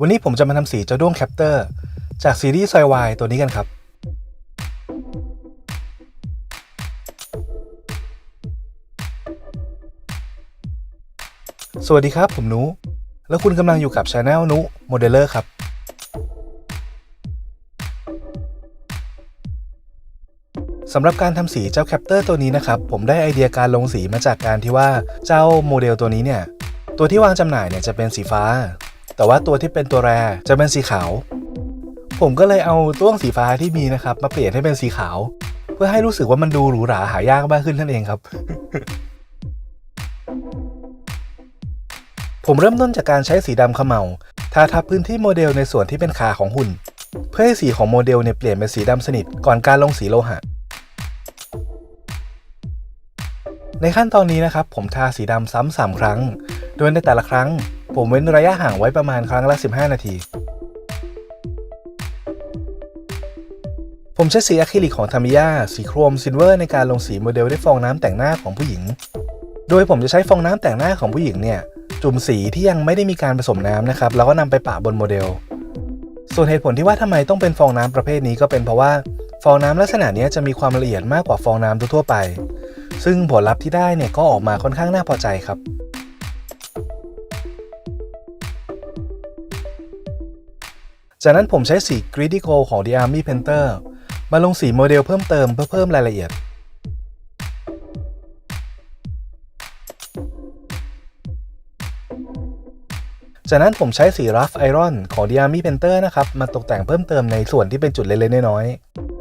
วันนี้ผมจะมาทำสีเจ้าด้วงแคปเตอร์ จากซีรีส์ซอยวายตัวนี้กันครับ สวัสดีครับผมนุ แล้วคุณกำลังอยู่กับช anel นุโมเดลเลอร์ครับ สำหรับการทำสีเจ้าแคปเตอร์ตัวนี้นะครับ ผมได้ไอเดียการลงสีมาจากการที่ว่าเจ้าโมเดลตัวนี้เนี่ย ตัวที่วางจำหน่ายเนี่ยจะเป็นสีฟ้า แต่ว่าตัวที่เป็นตัวแรจะเป็นสีขาว ผมก็เลยเอาต้วงสีฟ้าที่มีนะครับ มาเปลี่ยนให้เป็นสีขาว เพื่อให้รู้สึกว่ามันดูหรูหราหายากมากขึ้นนั่นเองครับผมเริ่มต้นจากการใช้สีดำเขมเมาทาทับพื้นที่โมเดลในส่วนที่เป็นขาของหุ่น เพื่อให้สีของโมเดลเนี่ยเปลี่ยนเป็นสีดำสนิทก่อนการลงสีโลหะ ในขั้นตอนนี้นะครับ ผมทาสีดำซ้ำสามครั้ง โดยในแต่ละครั้ง ผมเว้นระยะห่างไว้ประมาณครั้งละ 15 นาที ผมใช้สีอะคริลิกของทามิยาสีโครมซิลเวอร์ในการลงสีโมเดลด้วยฟองน้ำแต่งหน้าของผู้หญิง โดยผมจะใช้ฟองน้ำแต่งหน้าของผู้หญิงเนี่ยจุ่มสีที่ยังไม่ได้มีการผสมน้ำนะครับแล้วก็นำไปปะบนโมเดล ส่วนเหตุผลที่ว่าทำไมต้องเป็นฟองน้ำประเภทนี้ก็เป็นเพราะว่าฟองน้ำลักษณะนี้จะมีความละเอียดมากกว่าฟองน้ำทั่วไป ซึ่งผลลัพธ์ที่ได้เนี่ยก็ออกมาค่อนข้างน่าพอใจครับ จากนั้นผมใช้สี Greedy Gold ของ The Army Painter มาลงสีโมเดลเพิ่มเติมเพื่อเพิ่มรายละเอียด จากนั้นผมใช้สี Rough Iron ของ The Army Painter นะครับ มาตกแต่งเพิ่มเติมในส่วนที่เป็นจุดเล็กๆน้อย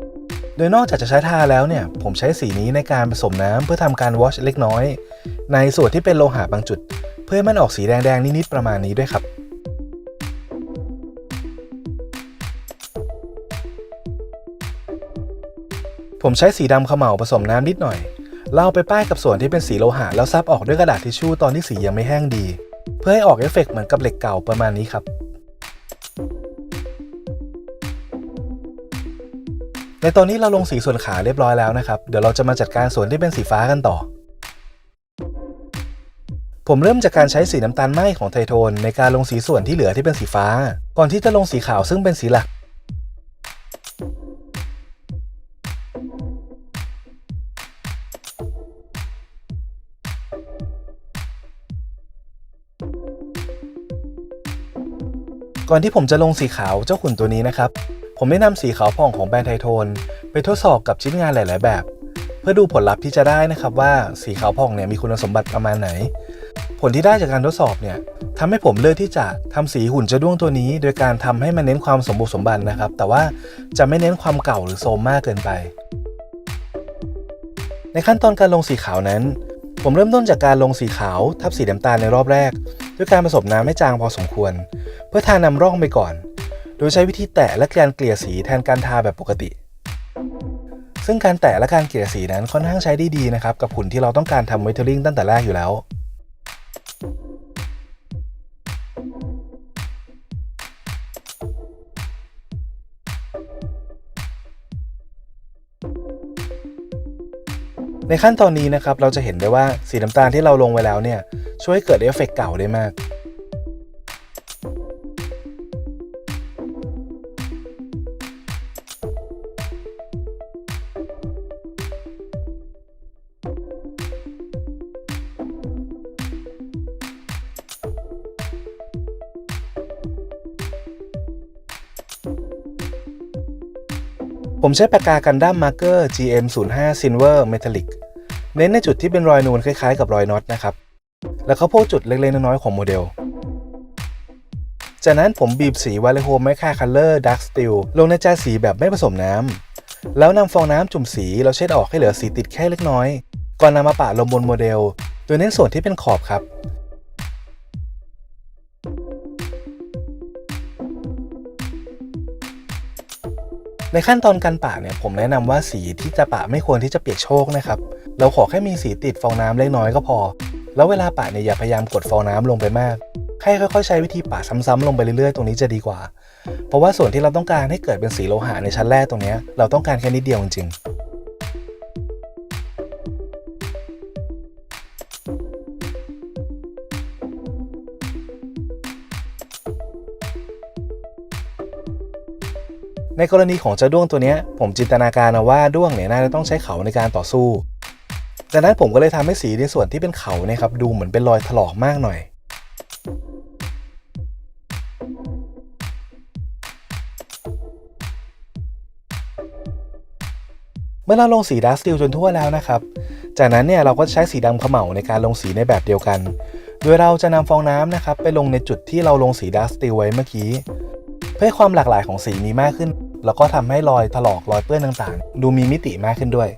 ๆ โดยนอกจากจะใช้ทาแล้วเนี่ย ผมใช้สีนี้ในการผสมน้ำเพื่อทำการวอชเล็กน้อย ในส่วนที่เป็นโลหะบางจุด เพื่อให้มันออกสีแดงๆนิดๆประมาณนี้ด้วยครับ ผมใช้สีดำเขม่าผสมน้ำนิดหน่อยแล้วเอาไปป้ายกับส่วนที่เป็นสีโลหะแล้วซับออกด้วยกระดาษทิชชู่ตอนที่สียังไม่แห้งดี เพื่อให้ออกเอฟเฟกต์เหมือนกับเหล็กเก่าประมาณนี้ครับ ในตอนนี้เราลงสีส่วนขาเรียบร้อยแล้วนะครับ เดี๋ยวเราจะมาจัดการส่วนที่เป็นสีฟ้ากันต่อ ผมเริ่มจากการใช้สีน้ำตาลไหมของไทโทนในการลงสีส่วนที่เหลือที่เป็นสีฟ้า ก่อนที่จะลงสีขาวซึ่งเป็นสีหลัก ก่อนที่ผมจะลงสีขาวเจ้าขุนตัวนี้นะครับ ผมได้นำสีขาวผ่องของแบรนด์ไทโทนไปทดสอบกับชิ้นงานหลาย ๆ แบบ เพื่อดูผลลัพธ์ที่จะได้นะครับว่าสีขาวผ่องเนี่ยมีคุณสมบัติประมาณไหน ผลที่ได้จากการทดสอบเนี่ยทำให้ผมเลือกที่จะทำสีหุ่นเจ้าด้วงตัวนี้ โดยการทำให้มันเน้นความสมบูรณ์สมบันนะครับ แต่ว่าจะไม่เน้นความเก่าหรือโทรมมากเกินไป ในขั้นตอนการลงสีขาวนั้น ผมเริ่มต้นจากการลงสีขาว ทับสีน้ำตาลในรอบแรก ด้วยการผสมน้ำให้จางพอสมควร เพื่อทานำร่องไปก่อน โดยใช้วิธีแตะและการเกลี่ยสีแทนการทาแบบปกติ ซึ่งการแตะและการเกลี่ยสีนั้นค่อนข้างใช้ได้ดีนะครับกับหุ่นที่เราต้องการทำเวทเทอริงตั้งแต่แรกอยู่แล้วในขั้นตอนนี้นะครับเราจะเห็นได้ว่าสีน้ำตาลที่เราลงไว้แล้วเนี่ย ช่วยให้เกิดเอฟเฟกต์เก่าได้มาก ผมใช้ปากกากันดั้มมาร์เกอร์ GM05 Silver Metallic เน้นในจุดที่เป็นรอยนูนคล้ายๆกับรอยน็อตนะครับ แล้วก็พวกจุดเล็กๆ น้อยๆ ของโมเดล จากนั้นผมบีบสีวาเลโฮไมค่าคัลเลอร์ดักสติลลงในจานสีแบบไม่ผสมน้ำ แล้วนำฟองน้ำจุ่มสีแล้วเช็ดออกให้เหลือสีติดแค่เล็กน้อย ก่อนนำมาปะลงบนโมเดล โดยเน้นส่วนที่เป็นขอบครับในขั้นตอนการปะเนี่ยผมแนะนำว่าสีที่จะปะไม่ควรที่จะเปียกโชกนะครับ เราขอแค่มีสีติดฟองน้ำเล็กน้อยก็พอ แล้วเวลาปะเนี่ยอย่าพยายามกดฟองน้ำลงไปมากแค่ค่อยๆ ใช้วิธีปะซ้ำๆลงไปเรื่อยๆ ตรงนี้จะดีกว่า เพราะว่าส่วนที่เราต้องการให้เกิดเป็นสีโลหะในชั้นแรกตรงนี้เราต้องการแค่นิดเดียวจริงๆในกรณีของเจ้าด้วงตัวเนี้ยผมจินตนาการเอาว่าด้วงเนี่ยน่าจะต้องใช้เขาในการต่อสู้ ดังนั้นผมก็เลยทำให้สีในส่วนที่เป็นเขาเนี่ยครับดูเหมือนเป็นรอยถลอกมากหน่อยเมื่อเราลงสีดัสติลจนทั่วแล้วนะครับ จากนั้นเนี่ยเราก็ใช้สีดำเขม่าในการลงสีในแบบเดียวกัน โดยเราจะนำฟองน้ำนะครับไปลงในจุดที่เราลงสีดัสติลไว้เมื่อกี้ เพื่อความหลากหลายของสีมีมากขึ้น แล้วก็ทำให้รอยถลอกรอยเปื้อนต่างๆ ดูมีมิติมากขึ้นด้วย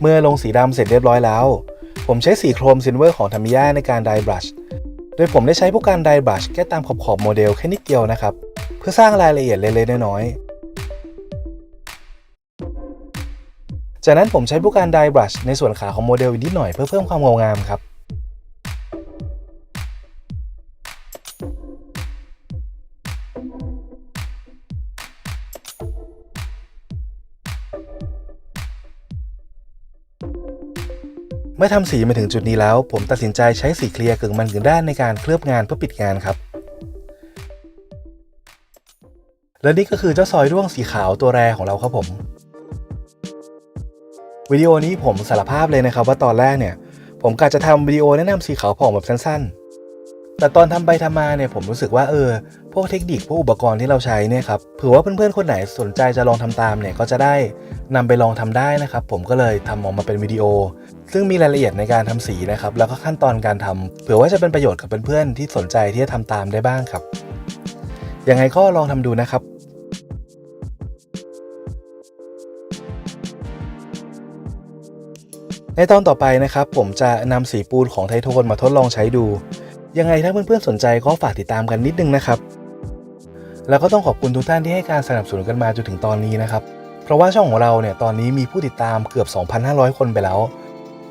เมื่อลงสีดำเสร็จเรียบร้อยแล้ว ผมใช้สีโครมซิลเวอร์ของทามิยาในการไดบรัช โดยผมได้ใช้พวกการไดบรัชแค่ตามขอบขอบโมเดลแค่นิดเดียวนะครับ เพื่อสร้างรายละเอียดเล็กๆน้อยๆจากนั้นผมใช้พวกการไดบรัชในส่วนขาของโมเดลอีกนิดหน่อยเพื่อเพิ่มความเงางามครับ มื่อทำสีมาถึงจุดนี้แล้ว ผมตัดสินใจใช้สีเคลียร์กึ่งมันกึ่งด้านในการเคลือบงานเพื่อปิดงานครับ และนี่ก็คือเจ้าซอยร่วงสีขาวตัวแรของเราครับผม วิดีโอนี้ผมสารภาพเลยนะครับว่าตอนแรกเนี่ย ผมกะจะทำวิดีโอแนะนำสีขาวผ่องแบบสั้นๆ แต่ตอนทำไปทำมาเนี่ยผมรู้สึกว่าเออ พวกเทคนิคพวกอุปกรณ์ที่เราใช้เนี่ยครับเผื่อว่าเพื่อนๆคนไหนสนใจจะลองทำตามเนี่ยก็จะได้นำไปลองทำได้นะครับ ผมก็เลยทำออกมาเป็นวิดีโอ ซึ่งมีรายละเอียดในการทำสีนะครับแล้วก็ขั้นตอนการทำเผื่อว่าจะเป็นประโยชน์กับเพื่อนๆที่สนใจที่จะทำตามได้บ้างครับยังไงก็ลองทำดูนะครับในตอนต่อไปนะครับผมจะนำสีปูนของไทโทนมาทดลองใช้ดู ยังไงถ้าเพื่อนๆสนใจก็ฝากติดตามกันนิดนึงนะครับ แล้วก็ต้องขอบคุณทุกท่านที่ให้การสนับสนุนกันมาจนถึงตอนนี้นะครับ เพราะว่าช่องของเราเนี่ยตอนนี้มีผู้ติดตามเกือบ 2,500 คนไปแล้ว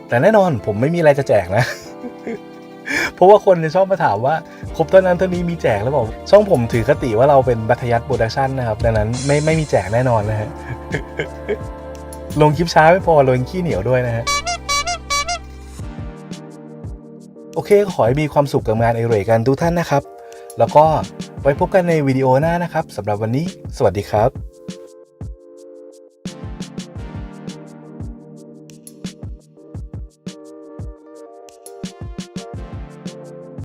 แต่แน่นอนผมไม่มีอะไรจะแจกนะ เพราะว่าคนจะชอบมาถามว่าครบเท่านั้นเท่านี้มีแจกหรือเปล่าช่องผมถือคติว่าเราเป็นบัตยัตโปรดักชันนะครับดังนั้นไม่ไม่มีแจกแน่นอนนะฮะลงคลิปช้าไม่พอลงขี้เหนียวด้วยนะฮะ อเคขอให้มีความสุขกับงานไอเรกันทุกท่านนะครับ แล้วก็ไว้พบกันในวิดีโอหน้านะครับสำหรับวันนี้ สวัสดีครับ